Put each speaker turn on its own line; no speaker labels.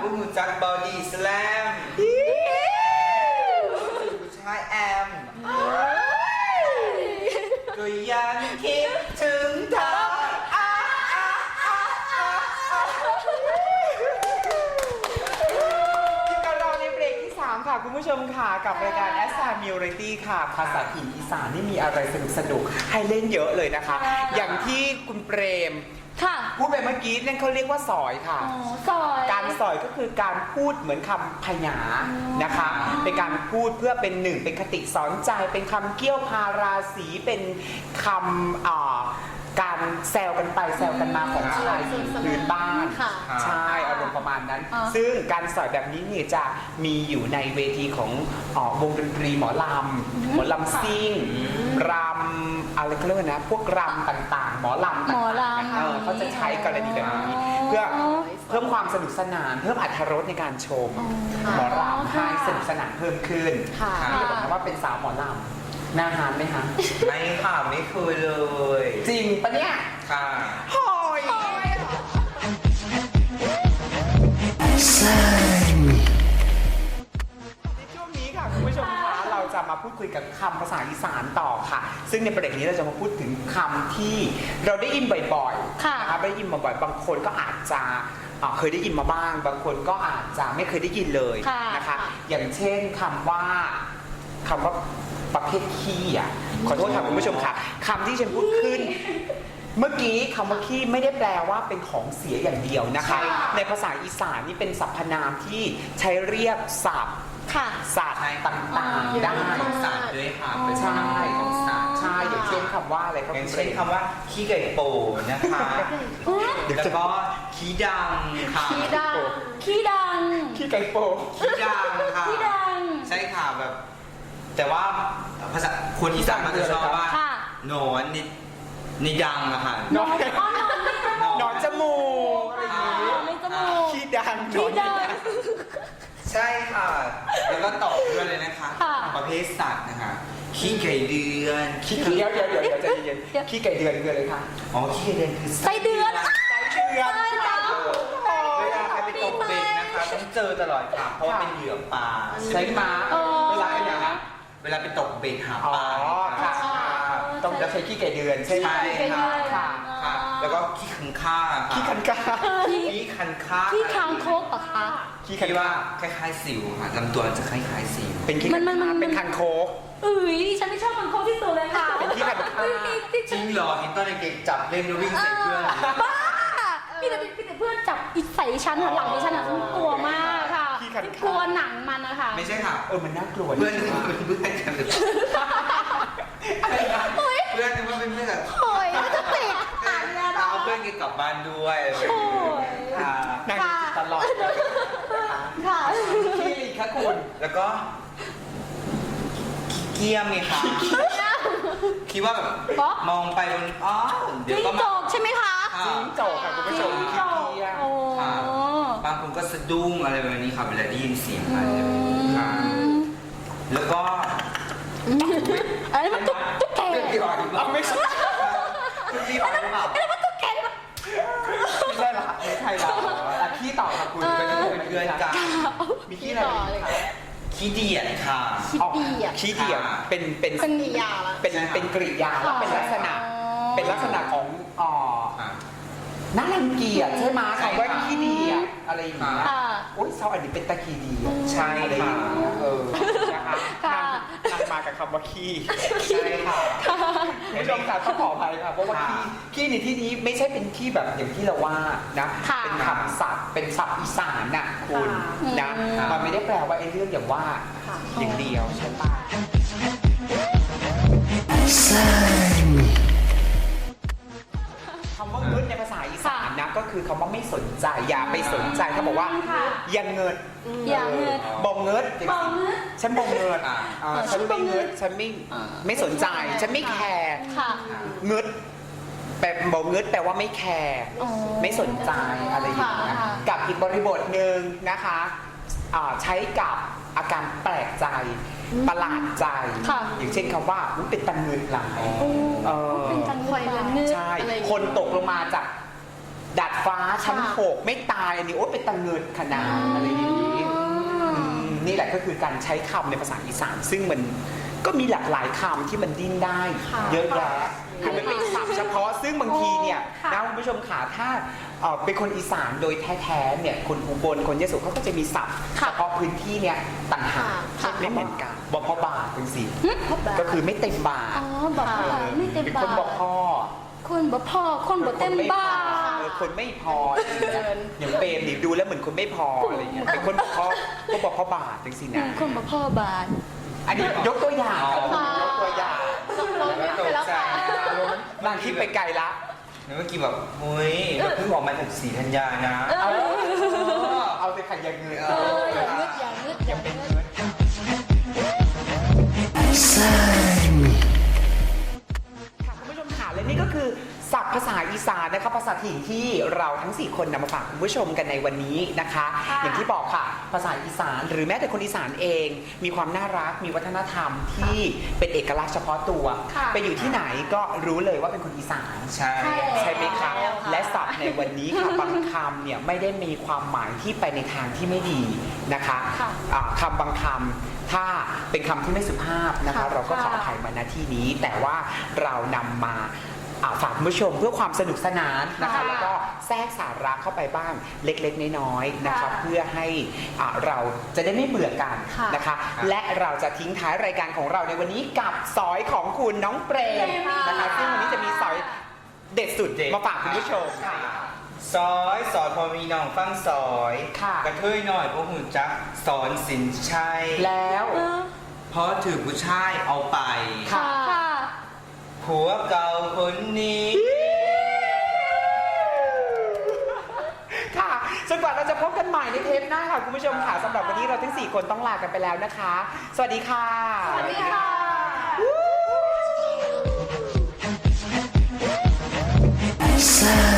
ผู้หูจักบอดี้สแลมผู้ชายแอมก็ยังคิดถึงเธออะอะอะอะอะ
ที่กันรอในเบรกที่ 3 ค่ะ คุณผู้ชมค่ะ กับรายการ s อ m u r a t y ค่ะ ภาษาถิ่นอีสานนี่มีอะไรสนุกสนุกๆให้เล่นเยอะเลยนะคะ อย่างที่คุณเปรม
ค่ะ
พูดไปเมื่อกี้นั่นเขาเรียกว่าสอยค่ะ
อ๋อซอย
การสอยก็คือการพูดเหมือนคำพยานะคะ เป็นการพูดเพื่อเป็นหนึ่งเป็นคติสอนใจ เป็นคำเกี้ยวพาราสีเป็นคำอ่า การแซวกันไปแซวกันมาของชายหญิงพื้นบ้าน
ค่ะ
ใช่อารมณ์ประมาณนั้น
อ๋อ
ซึ่งการสอยแบบนี้เนี่ยจะมีอยู่ในเวทีของออวงดนตรีหมอลำหมอลำซิ่งรำอะไรก็เรียกว่านะ พวกรำต่างๆ หมอลำต่างๆ
หมอลำ
เออเขาจะใช้กรณีแบบนี้ เพื่อเพิ่มความสนุกสนาน เพิ่มอรรถรสในการชม
อ๋อ
หมอลำให้สนุกสนานเพิ่มขึ้น
ค่ะ
พี่บอกนะว่าเป็นสาวหมอลำ หน้าหานไหมคะ
ไม่ค่ะไม่เคยเลย
จริงปะเนี่ย
ค่ะ
หอยในช่วงนี้ค่ะคุณผู้ชมคะเราจะมาพูดคุยกับคำภาษาอีสานต่อค่ะ ซึ่งในประเด็นนี้เราจะมาพูดถึงคำที่เราได้ยินบ่อยๆ
ค่ะ
นะคะได้ยินมาบ่อยบางคนก็อาจจะอ่าเคยได้ยินมาบ้าง บางคนก็อาจจะไม่เคยได้ยินเลย
ค่ะ
นะคะ
ค่ะ
อย่างเช่นคำว่าคำว่า ประเภทขี้อะขอโทษค่ะคุณผู้ชมค่ะคำที่ฉันพูดขึ้น เมื่อกี้คำว่าขี้ไม่ได้แปลว่าเป็นของเสียอย่างเดียวนะคะ
ใช่ค่ะ
ในภาษาอีสานนี่เป็นสรรพนามที่ใช้เรียกสัตว์
ค่ะ
สัตว์ต่างๆได้
ของสัตว์ด้วยค่ะเป็น
ใช่
สายของสัตว์
ใช่อย่างเช่นคำว่าอะไรครับ
อย่าง
คุณ
เช่น
เรน
คำว่าขี้ไก่โปนะคะแล้วก็ขี้ดังค่ะ
ขี้ดังขี้ดัง
ขี้ไก่โป
ขี้ดังค่ะ
ขี้ดัง
ใช่ค่ะแบบ แต่ว่าภาษาคนอีสานมันจะชอบว่า
ค่ะ
โหนอนนี่นี่ดังอะค่ะ
นอน
อ๋อนอนไม่จมูก
นอนจมูกอะไรอย่างงี้
ไม่จมูก
ขี้ดัง
ขี้ดัง
นอน
ใช่ค่ะ แล้วก็ตอบด้วยเลยนะคะ
ค่ะ
ประเภทสัตว์นะคะ ขี้ไก่เดือน
ขี้เดียวเดี๋ยวเดี๋ยวเดี๋ยวใจเย็น
เดี๋ยว
ๆขี้ไก่เดือนคืออะไรคะ
อ๋อ ขี้ไก่เดือนคือ
ไส้เดือน
ไก่เดือน
ไส้เดือน
เวลาใครไปตกเบ็ดนะคะ ต้องเจอตลอดค่ะ เพราะว่าเป็นเหยื่อปลา
ใช่ไหม
เออ
เวลาอะไรนะ
เวลาไปตกเบ็ดหา
อ๋อ
ปลา
ค่ะ ต้องจะใช้ขี้ไก่เดือนใช่ไหม
ใช่ค่ะ
ค่ะ
ค่ะ แล้วก็ขี้คันค่าค่ะ
ขี้คันกา
ขี้คันค่า
ขี้คางคกเหรอคะ
ขี้คัน
คิด
กา
ว่าคล้ายๆสิวค่ะลำตัวจะคล้ายๆสิว
เป็นขี้
มันมันมัน
เป็นคันโคก
เอ้ยฉันไม่ชอบคางคกที่สุดเลยค่ะ
เป็นขี้คางคก
เอ้ยที่
จริงเหรอเห็นตอนเด็กๆจับเล่นแล้ววิ่งใส่เพื่อน
บ้าพี่แต่พี่แต่เพื่อนจับอีใส่ฉันหันหลังดิฉันอะฉันกลัวมากค่ะ
ขี้คันคาก
ลัวหนังมันนะคะ
ไม่ใช่ค่ะ
เออ มันน่ากลัว
เพื่อนนึกว่าเป็นเพื่อนกันหรือเปล่า
อะไรนะ
โอ้ย
เพื่อนนึกว่าเป็นเพื่อนกัน
โอ้ยมันจะติดอ่านแล้ว
เอาเพื่อนกันกลับบ้านด้วยอะไรแบบ
โอ้
นี้
ย
ค่ะ
นางจิตตลอดเลย
ค่ะ
ขี้ลีค่ะคุณ
แล้วก็ขี้เกียมไงคะคิดว่าแบบ
ป๊อก
มองไปบนอ๋อเดี๋ยว
จิ้ง
ก็
จ
มา
กใช่ไหมคะ
ค่ะ
จิ้งจกค่ะคุณผู้ชม
จิ้ง
ขี้
จก
เกียจ
โอ้
ค่ะบางคนก็สะดุ้งอะไรแบบนี้ค่ะเวลาได้ยินเสียงอะไรแบบนี้ค่ะ แล้วก็
อันนี้มันตุ๊กตุ๊กแก
เรื่องที่บอกอีกรอบ
ไม่ใช่
เรื่องที่บอกหรือเปล่า
อันนี้มันตุ๊กแกนี่มัน
ไม่ใช่เหรอไม่ใช่เหรออะขี้ต่อค่ะคุณ
เป็นเพื่อนเพื่อนกัน
มีขี้อะไรอีกคะ
ขี้เดียดค่ะ
คิดดีอะ
ขี้เดียว
ค่ะ
เป็นเป็น
เป็นนิยาละ
เป็น
ใช่ค่ะ
เป็นกริยาแล้วเป็นลักษณะ
อ๋อ
เป็นลักษณะของอ่อ
ค่ะ
น่ารังเกียจใช่ไหม
ใช่
คำว่า
ค่ะ
ขี้ดีอะอะไรอย่างเงี้ย
ค่ะ
โอ้ยเซาอันนี้เป็นตะขี้ดีอะ
ใช่
อะไรอ
ค่ะ
ย่างเงี้ยเออนะคะ
ค่ะ
นำนำมากับคำว่าขี้
ใช่ค่ะ
คุณผู้ชมค่ะต้องขออภัยค่ะเพราะว่าขี้ขี้ในที่นี้ไม่ใช่เป็นขี้แบบอย่างที่เราว่านะ
ค่ะ
เป็นคำศัพท์เป็นศัพท์อีสานน่ะคุณ
ค่ะ
นะ
อืม
มันไม่ได้แปลว่าไอ้เรื่องอย่างว่า
ค่ะ
อย่างเดียวใช่ปะ คำว่างึดในภาษาอีสานนะก็คือคำว่าไม่สนใจอย่าไป อย่าเงิด
อย่าเงิด
บองเงิด
บองเงิด
ฉันบองเงิด
อ่า
อ่าฉันไม่เงิดฉันไม่
อ่า
ไม่สนใจ ฉันไม่แคร์
ค่ะ
เงิดแปลบองเงิดแปลว่าไม่แคร์
อ๋อ
ไม่สนใจอะไรอย่างเงี้ย
ค่ะ
กับอีกบริบทหนึ่งนะคะอ่าใช้กับอาการแปลกใจประหลาดใจ
ค่ะ
อย่างเช่นคำว่าอุ๊ยเป็นตันเงินหลาย
อ๋อ
เออ
เป็นจังหวะเงิน
ใช่
อะไรอย่างเงี้ย
คนตกลงมาจาก ดัดฟ้าชั้น
ค่ะ
หกไม่ตายอันนี้โอ้เป็นตังเงินขนาดอะไรอย่างนี้ อืมนี่แหละก็คือการใช้คำในภาษาอีสาน ซึ่งมันก็มีหลากหลายคำที่มันดิ้นได้
ค่ะ
เยอะแยะคือมันเป็นศัพท์เฉพาะซึ่งบางทีเนี่ย
ค่ะ
นะคุณผู้ชมขาถ้าเอ่อเป็นคนอีสานโดยแท้ๆเนี่ยคนอุบลคนยโสเขาก็จะมีศัพท์
ค่ะ
เฉพาะพื้นที่เนี่ยต่างหาก
ค่ะ
ไม่เหมือนกันบอกพ่อบาทเป็นสิ
หึ
ก็คือไม่เต็มบาท
อ๋อบอกพ่อไม่เต็ม
เป็น
บา
คนบอกพ่อ
คนบอกพ่อคนบอกเต็มบ้า
เออคนไม่พออะไรอย่างเงี้ยอย่างเปรมนี่ดูแล้วเหมือนคนไม่พออะไรอย่างเงี้ยเป็นคนบอกพ่อก็บอกพ่อบาทเป็นสินะ
คนบอกพ่อบาท
อันนี้ยกตัวอย่าง
อ๋อ
ยกตัวอย่าง
ลงไปแล้วค่ะ
บางที่ไปไกลละ
เมื่อกี้แบบเฮ้ยเราเพิ่งออกมาจากสีธัญญานะ
เอาเอาไปขันอยังเงิน
เอ
เอออย่างงึดอย่างงึดอย่างงึด
ค่ะ นี่ก็คือศัพท์ภาษาอีสานนะคะภาษาถิ่นที่เราทั้ง 4 คนนำมาฝากคุณผู้ชมกันในวันนี้นะคะ
ค่ะ
อย่างที่บอกค่ะ ภาษาอีสานหรือแม้แต่คนอีสานเอง มีความน่ารักมีวัฒนธรรมที่เป็นเอกลักษณ์เฉพาะตัว
ค่ะ
ไปอยู่ที่ไหนก็รู้เลยว่าเป็นคนอีสาน
ใช่
ใช่ไหมคะ
แล้วค่ะ
และศัพท์ในวันนี้ค่ะ บางคำเนี่ยไม่ได้มีความหมายที่ไปในทางที่ไม่ดีนะคะ
ค่ะ
อ่าคำบางคำถ้าเป็นคำที่ไม่สุภาพนะคะ
ค่ะ
เราก็ขออภัยมาณที่นี้ แต่ว่าเรานำมา อ่าฝากคุณผู้ชมเพื่อความสนุกสนานนะคะ
ค่ะ
แล้วก็แทรกสาระเข้าไปบ้างเล็กๆ น้อยๆนะคะ
ค่ะ
เพื่อให้อ่าเราจะได้ไม่เบื่อกัน
ค่ะ
นะคะ และเราจะทิ้งท้ายรายการของเราในวันนี้กับสอยของคุณน้องเปรมนะคะซึ่งวันนี้จะมีสอยเด็ดสุด
เด็ด
มาฝากคุณผู้ชมค่ะ
ซอยสอนพอมีน้องฟังซอย
ค่ะ
กระเทยหน่อยพวกหุ่นจักสอนสินชัย
แล้ว
เออ
เพราะถือผู้ชายเอาไป
ค่ะ
ค่ะ
ผัวเก่าคนนี้
ค่ะจนกว่าเราจะพบกันใหม่ในเทปหน้าค่ะคุณผู้ชมค่ะสำหรับวันนี้เราทั้ง 4 คนต้องลากันไปแล้วนะคะ สวัสดีค่ะ
สวัสดีค่ะ
Side